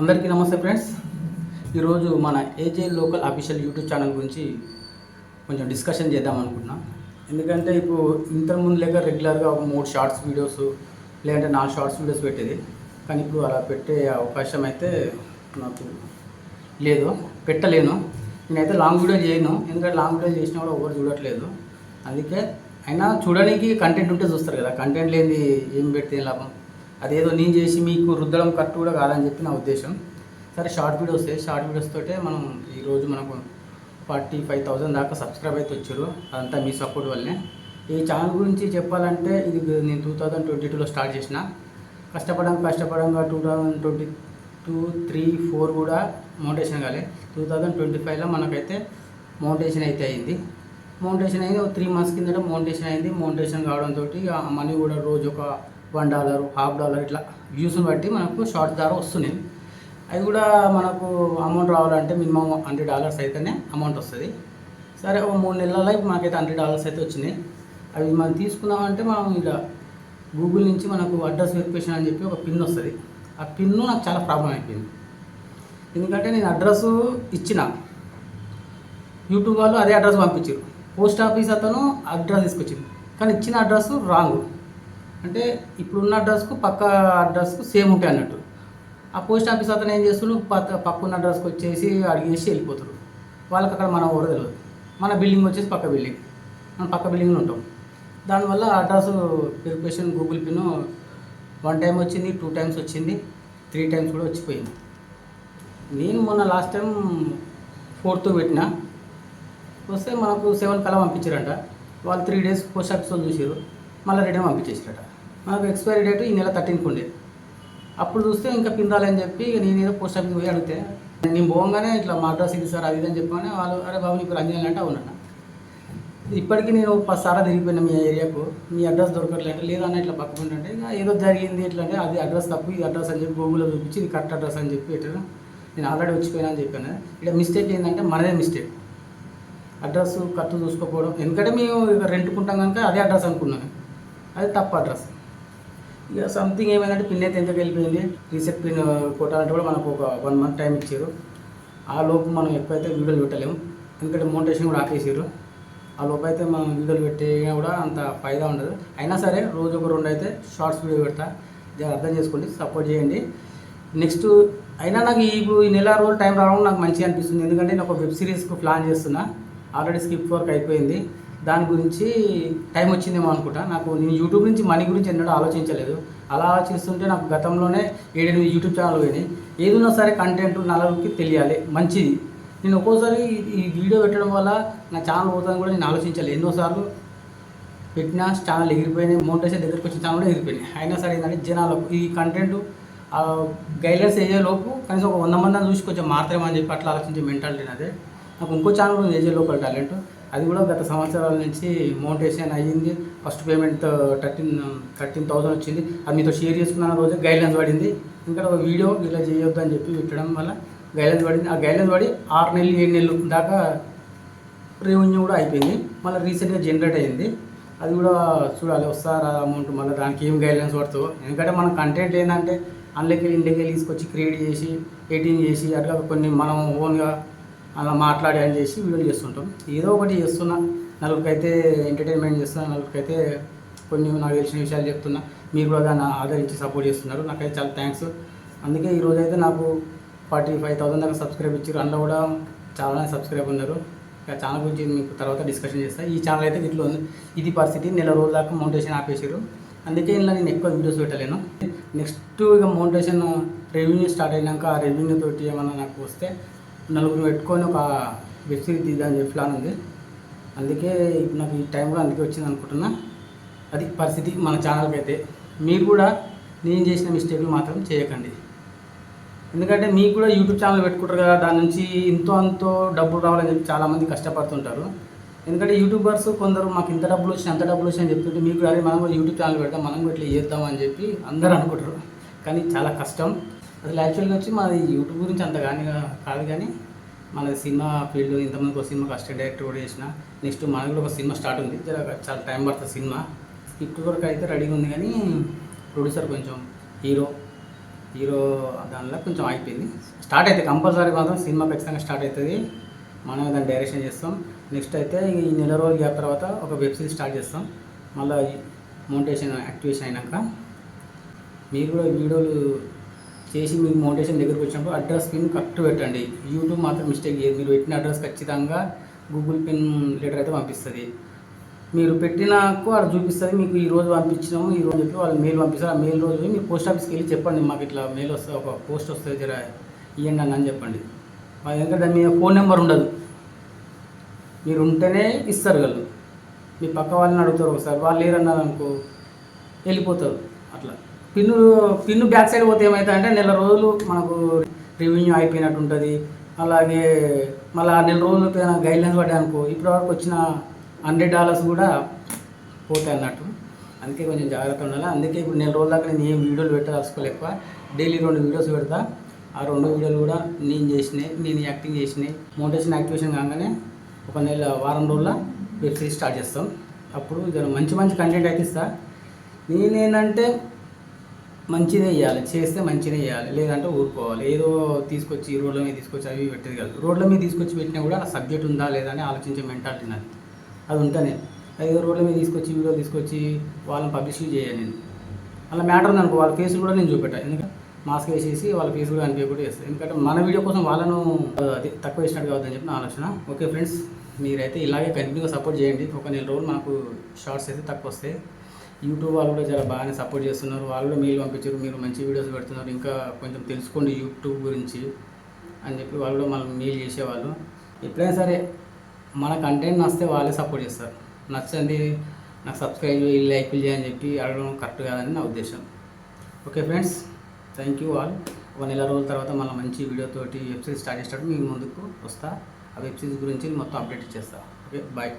అందరికీ నమస్తే ఫ్రెండ్స్. ఈరోజు మన A J local official YouTube channel గురించి కొంచెం డిస్కషన్ చేద్దాం అనుకుంటున్నాం. ఎందుకంటే ఇప్పుడు ఇంతకుముందు లేక రెగ్యులర్గా ఒక మూడు షార్ట్స్ వీడియోస్ లేదంటే నాలుగు షార్ట్స్ వీడియోస్ పెట్టేది. కానీ ఇప్పుడు అలా పెట్టే అవకాశం అయితే నాకు లేదు పెట్టలేను. నేనైతే లాంగ్ వీడియో చేయను. ఎందుకంటే లాంగ్ వీడియో చేసినా కూడా ఎవరు చూడట్లేదు. అందుకే అయినా చూడడానికి కంటెంట్ ఉంటే చూస్తారు కదా. కంటెంట్ లేని ఏం పెడితే లాభం? అదేదో నేను చేసి మీకు రుద్దడం కరెక్ట్ కూడా కాదని చెప్పి నా ఉద్దేశం. సరే షార్ట్ వీడియోస్ షార్ట్ వీడియోస్ తోటే మనం ఈరోజు మనకు ఫార్టీ ఫైవ్ థౌసండ్ దాకా సబ్స్క్రైబ్ అయితే వచ్చారు. అదంతా మీ సపోర్ట్ వల్లనే. ఈ ఛానల్ గురించి చెప్పాలంటే ఇది నేను టూ థౌజండ్ ట్వంటీ టూలో స్టార్ట్ చేసిన. కష్టపడంగా కష్టపడంగా two thousand twenty two three four కూడా మౌంటేషన్ కాలే. టూ థౌజండ్ ట్వంటీ ఫైవ్లో మనకైతే మౌంటేషన్ అయితే అయింది. మౌంటేషన్ అయింది ఒక త్రీ మంత్స్ కిందట మౌంటేషన్ అయింది. మౌంటేషన్ కావడంతో ఆ మనీ కూడా రోజు ఒక వన్ డాలర్ హాఫ్ డాలర్ ఇట్లా వ్యూస్ని బట్టి మనకు షార్ట్ ద్వారా వస్తున్నాయి అది కూడా మనకు అమౌంట్ రావాలంటే మినిమం హండ్రెడ్ డాలర్స్ అయితేనే అమౌంట్ వస్తుంది. సరే ఒక మూడు నెలల మనకైతే హండ్రెడ్ డాలర్స్ అయితే వచ్చినాయి అవి మనం తీసుకున్నామంటే మనం ఇక గూగుల్ నుంచి మనకు అడ్రస్ వెరిఫికేషన్ అని చెప్పి ఒక పిన్ వస్తుంది. ఆ పిన్ను నాకు చాలా ప్రాబ్లం అయిపోయింది. ఎందుకంటే నేను అడ్రస్ ఇచ్చిన. యూట్యూబ్ వాళ్ళు అదే అడ్రస్ పంపించారు పోస్ట్ ఆఫీస్ అతను అడ్రస్ తీసుకొచ్చింది కానీ ఇచ్చిన అడ్రస్ రాంగ్. అంటే ఇప్పుడున్న అడ్రస్కు పక్క అడ్రస్కు సేమ్ ఉంటాయి అన్నట్టు. ఆ పోస్ట్ ఆఫీస్ అతను ఏం చేస్తున్నారు పక్క పక్కన్న అడ్రస్కి వచ్చేసి అడిగేసి వెళ్ళిపోతారు వాళ్ళకి అక్కడ మనం ఎవరో తెలియదు మన బిల్డింగ్ వచ్చేసి పక్క బిల్డింగ్. మనం పక్క బిల్డింగ్లో ఉంటాం. దానివల్ల address verification Google pin one time వచ్చింది టూ టైమ్స్ వచ్చింది త్రీ టైమ్స్ కూడా వచ్చిపోయింది. నేను మొన్న లాస్ట్ టైం ఫోర్త్ పెట్టిన. వస్తే మనకు సెవెన్ కల్లా పంపించారంట. వాళ్ళు త్రీ డేస్ పోస్ట్ ఆఫీస్ వాళ్ళు చూసారు మళ్ళీ రిటర్న్ పంపించేసారట. మనకు ఎక్స్పైరీ డేట్ ఈ నెల థర్టీన్కి ఉండే. అప్పుడు చూస్తే ఇంకా పిందాలని చెప్పి ఇక నేను ఏదో పోస్ట్ ఆఫీస్కి పోయి అడిగితే నేను పోగానే ఇట్లా మా అడ్రస్ ఇది సార్ అది ఇది అని చెప్పగానే వాళ్ళు అరే బాబు నీకు రంజన్ అంటే అవునన్న. ఇప్పటికీ నేను పది సార్లు తిరిగిపోయినా మీ ఏరియాకు మీ అడ్రస్ దొరకట్లేదు లేదన్న ఇట్లా పక్కకుంటుంటే ఇక ఏదో జరిగింది ఎట్లంటే అంటే అది అడ్రస్ తప్పు ఈ అడ్రస్ అని చెప్పి గూగుల్లో చూపించి ఇది కరెక్ట్ అడ్రస్ అని చెప్పి ఇట్లా నేను ఆల్రెడీ వచ్చిపోయినా అని చెప్పాను. ఇక్కడ మిస్టేక్ ఏంటంటే మనదే మిస్టేక్ అడ్రస్ కరెక్ట్ చూసుకోకపోవడం ఎందుకంటే మేము రెంట్కుంటాం కనుక అదే అడ్రస్ అనుకున్నాను అది తప్పు అడ్రస్ ఇక సంథింగ్ ఏమైందంటే పిన్ అయితే ఎందుకు వెళ్ళిపోయింది? రీసెట్ పిన్ కొట్టాలంటే కూడా మనకు ఒక వన్ మంత్ టైం ఇచ్చారు. ఆ లోపు మనం ఎక్కువైతే వీడియోలు పెట్టలేము ఎందుకంటే మోటేషన్ కూడా ఆపేసారు. ఆ లోపు అయితే మనం వీడియోలు పెట్టినా కూడా అంత ఫైదా ఉండదు. అయినా సరే రోజు ఒక రెండు అయితే షార్ట్స్ వీడియో పెడతా. అర్థం చేసుకోండి సపోర్ట్ చేయండి. నెక్స్ట్ అయినా నాకు ఇప్పుడు ఈ నెల రోజులు టైం రావడం నాకు మంచిగా అనిపిస్తుంది. ఎందుకంటే నేను ఒక వెబ్ సిరీస్కు ప్లాన్ చేస్తున్నా. ఆల్రెడీ స్కిప్ వర్క్ అయిపోయింది. దాని గురించి టైం వచ్చిందేమో అనుకుంటా. నాకు నేను యూట్యూబ్ నుంచి మనీ గురించి ఎన్నడూ ఆలోచించలేదు. అలా ఆలోచిస్తుంటే నాకు గతంలోనే ఏడెనిమిది యూట్యూబ్ ఛానల్ పోయినాయి. ఏదైనా సరే కంటెంట్ నలుగురికి తెలియాలి. మంచిది. నేను ఒక్కోసారి ఈ- వీడియో పెట్టడం వల్ల నా ఛానల్ పోతుందని కూడా నేను ఆలోచించాలి ఎన్నోసార్లు పెట్టిన ఛానల్ ఎగిరిపోయినాయి. మోటేషన్ దగ్గరికి వచ్చిన ఛానల్ కూడా ఎగిరిపోయినాయి. అయినా సరే ఏంటంటే జనాలకు ఈ కంటెంట్ గైడ్లైన్స్ లోపు కనీసం ఒక వంద మంది చూసి కొంచెం మాత్రమే అని చెప్పి అట్లా ఆలోచించే మెంటాలిటీ అదే నాకు ఇంకో ఛానల్ ఉంది ఏజే లోకల్ టాలెంట్. అది కూడా గత సంవత్సరాల నుంచి మౌంటేషన్ అయ్యింది. First payment thirteen thirteen thousand వచ్చింది. అది మీతో షేర్ చేసుకున్న రోజు గైడ్లైన్స్ పడింది. ఇంకా ఒక వీడియో ఇలా చేయొద్దు అని చెప్పి పెట్టడం వల్ల గైడ్లైన్స్ పడింది. ఆ గైడ్లైన్స్ పడి ఆరు నెలలు ఏడు నెలలు దాకా రెవెన్యూ కూడా అయిపోయింది. మళ్ళీ రీసెంట్గా జనరేట్ అయ్యింది. అది కూడా చూడాలి వస్తారా అమౌంట్ మళ్ళీ దానికి ఏం గైడ్లైన్స్ పడుతుందో ఎందుకంటే మన కంటెంట్ ఏంటంటే అందులోకి ఇండికి తీసుకొచ్చి క్రియేట్ చేసి ఎడిటింగ్ చేసి అట్లా కొన్ని మనం ఓన్గా అలా మాట్లాడి అని చేసి వీడియోలు చేస్తుంటాం. ఏదో ఒకటి చేస్తున్నా. నలుగురికైతే ఎంటర్టైన్మెంట్ చేస్తున్నా నలుగురికైతే కొన్ని నాకు తెలిసిన విషయాలు చెప్తున్నా. మీరు కూడా దాన్ని ఆదరించి సపోర్ట్ చేస్తున్నారు. నాకైతే చాలా థ్యాంక్స్ అందుకే ఈరోజు అయితే నాకు ఫార్టీ ఫైవ్ థౌసండ్ దాకా సబ్స్క్రైబ్ ఇచ్చారు. అందులో కూడా చాలానే సబ్స్క్రైబ్ ఉన్నారు. ఇంకా ఛానల్ గురించి మీకు తర్వాత డిస్కషన్ చేస్తాను ఈ ఛానల్ అయితే ఇట్లా ఉంది. ఇది పరిస్థితి. నెల రోజుల దాకా మౌంటేషన్ ఆపేసారు అందుకే ఇలా నేను ఎక్కువ వీడియోస్ పెట్టలేను. నెక్స్ట్ ఇక మౌంటేషన్ రెవెన్యూ స్టార్ట్ అయినాక ఆ రెవెన్యూ తోటి ఏమన్నా నాకు వస్తే నలుగురు పెట్టుకొని ఒక వెబ్ సిరీస్ తీద్దామని చెప్పి ప్లాన్ ఉంది. అందుకే ఇప్పుడు నాకు ఈ టైం కూడా అందుకే వచ్చింది అనుకుంటున్నా. అది పరిస్థితి మన ఛానల్కి అయితే. మీరు కూడా నేను చేసిన మిస్టేక్లు మాత్రం చేయకండి. ఎందుకంటే మీకు కూడా యూట్యూబ్ ఛానల్ పెట్టుకుంటారు కదా దాని నుంచి ఇంతో అంతో డబ్బులు రావాలని చెప్పి చాలామంది కష్టపడుతుంటారు. ఎందుకంటే యూట్యూబర్స్ కొందరు మాకు ఇంత డబ్బులు వచ్చి అంత డబ్బులు వచ్చి అని చెప్తుంటే మీకు అదే మనం కూడా యూట్యూబ్ ఛానల్ పెడతాం మనం కూడా ఇట్లా చేద్దాం అని చెప్పి అందరూ అనుకుంటారు. కానీ చాలా కష్టం. అసలు యాక్చువల్గా వచ్చి మాది యూట్యూబ్ గురించి అంత కానీ కాదు కానీ మన సినిమా ఫీల్డ్ ఇంతమందికి ఒక సినిమాకి అసిస్టెంట్ డైరెక్టర్ కూడా చేసిన. నెక్స్ట్ మనకు కూడా ఒక సినిమా స్టార్ట్ ఉంది. చాలా టైం పడుతుంది సినిమా. స్క్రిప్ట్ వరకు అయితే రెడీగా ఉంది కానీ ప్రొడ్యూసర్ కొంచెం హీరో హీరో దానిలో కొంచెం అయిపోయింది. స్టార్ట్ అయితే కంపల్సరీ మాత్రం సినిమా ఖచ్చితంగా స్టార్ట్ అవుతుంది. మనం దాన్ని డైరెక్షన్ చేస్తాం. నెక్స్ట్ అయితే ఈ నెల రోజులు గ్యాప్ తర్వాత ఒక వెబ్ సిరీస్ స్టార్ట్ చేస్తాం. మళ్ళీ మౌంటేషన్ యాక్టివేషన్ అయినాక మీరు కూడా వీడియోలు చేసి మీకు మోటేషన్ దగ్గరకు వచ్చినప్పుడు అడ్రస్ పిన్ కరెక్ట్ పెట్టండి. యూట్యూబ్ మాత్రం మిస్టేక్ చేయదు మీరు పెట్టిన అడ్రస్ ఖచ్చితంగా గూగుల్ పిన్ లెటర్ అయితే పంపిస్తుంది. మీరు పెట్టినాకు అది చూపిస్తుంది మీకు ఈ రోజు పంపించినాము ఈ రోజు చెప్పి వాళ్ళు మెయిల్ పంపిస్తారు. ఆ మెయిల్ రోజు మీరు పోస్ట్ ఆఫీస్కి వెళ్ళి చెప్పండి మాకు ఇట్లా మెయిల్ వస్తుంది ఒక పోస్ట్ వస్తుంది జర ఇవ్వండి అన్న అని చెప్పండి. వాళ్ళ దగ్గర దాని మీద ఫోన్ నెంబర్ ఉండదు. మీరు ఉంటేనే ఇస్తారు వాళ్ళు. మీ పక్క వాళ్ళని అడుగుతారు ఒకసారి వాళ్ళు లేరన్నారు అనుకో వెళ్ళిపోతారు. అట్లా. పిన్ను పిన్ను బ్యాక్ సైడ్ పోతే ఏమవుతుందంటే నెల రోజులు మనకు రెవెన్యూ అయిపోయినట్టు ఉంటుంది. అలాగే మళ్ళీ నెల రోజులు గైడ్ లైన్స్ పడ్డాయి అనుకో ఇప్పటివరకు వచ్చిన హండ్రెడ్ డాలర్స్ కూడా పోతాయి అన్నట్టు. అందుకే కొంచెం జాగ్రత్త ఉండాలి. అందుకే ఇప్పుడు నెల రోజుల దాకా నేను ఏం వీడియోలు పెట్టదలుచుకోలే డైలీ రెండు వీడియోస్ పెడతా. ఆ రెండు వీడియోలు కూడా నేను చేసినాయి నేను యాక్టింగ్ చేసినాయి. మోటివేషన్ యాక్టివేషన్ కాగానే ఒక నెల వారం రోజుల వెబ్ సిరీస్ స్టార్ట్ చేస్తాం. అప్పుడు జర మంచి మంచి కంటెంట్ అయితే ఇస్తా. నేనేంటంటే మంచిదే వేయాలి చేస్తే మంచిదే వేయాలి లేదంటే ఊరుకోవాలి. ఏదో తీసుకొచ్చి రోడ్ల మీద తీసుకొచ్చి అవి పెట్టేది కాదు. రోడ్ల మీద తీసుకొచ్చి పెట్టినా కూడా ఆ సబ్జెక్ట్ ఉందా లేదా అని ఆలోచించే మెంటాలిటీ నాది. అది ఉంటేనే. ఏదో రోడ్ల మీద తీసుకొచ్చి వీడియో తీసుకొచ్చి వాళ్ళని పబ్లిష్ చేయాలి నేను. అలా మ్యాటర్ ఉంది అనుకో వాళ్ళ ఫేస్ కూడా నేను చూపెట్టాను ఎందుకంటే మాస్క్ వేసేసి వాళ్ళ ఫేస్ కూడా అనిపించకుండా చేస్తాను ఎందుకంటే మన వీడియో కోసం వాళ్ళను అది తక్కువ వేసినట్టు కావద్దని చెప్పి నా ఆలోచన. ఓకే ఫ్రెండ్స్ మీరైతే ఇలాగే కంటిన్యూగా సపోర్ట్ చేయండి. ఒక నెల రోజులు మనకు షార్ట్స్ అయితే తక్కువ వస్తాయి. యూట్యూబ్ వాళ్ళు కూడా చాలా బాగానే సపోర్ట్ చేస్తున్నారు. వాళ్ళు కూడా మెయిల్ పంపించారు. మీరు మంచి వీడియోస్ పెడుతున్నారు. ఇంకా కొంచెం తెలుసుకోండి యూట్యూబ్ గురించి అని చెప్పి వాళ్ళు మనం మెయిల్ చేసేవాళ్ళు. ఎప్పుడైనా సరే మన కంటెంట్ నచ్చితే వాళ్ళే సపోర్ట్ చేస్తారు. నచ్చండి నాకు సబ్స్క్రైబ్ చేయి లైక్లు చేయని చెప్పి అడగడం కరెక్ట్ కాదని నా ఉద్దేశం. Okay friends thank you all. ఒక నెల రోజుల తర్వాత మళ్ళీ మంచి వీడియోతోటి వెబ్ సిరీస్ స్టార్ట్ చేసేటప్పుడు మీ ముందుకు వస్తా. ఆ వెబ్ సిరీస్ గురించి మొత్తం అప్డేట్ ఇచ్చేస్తా. Okay bye.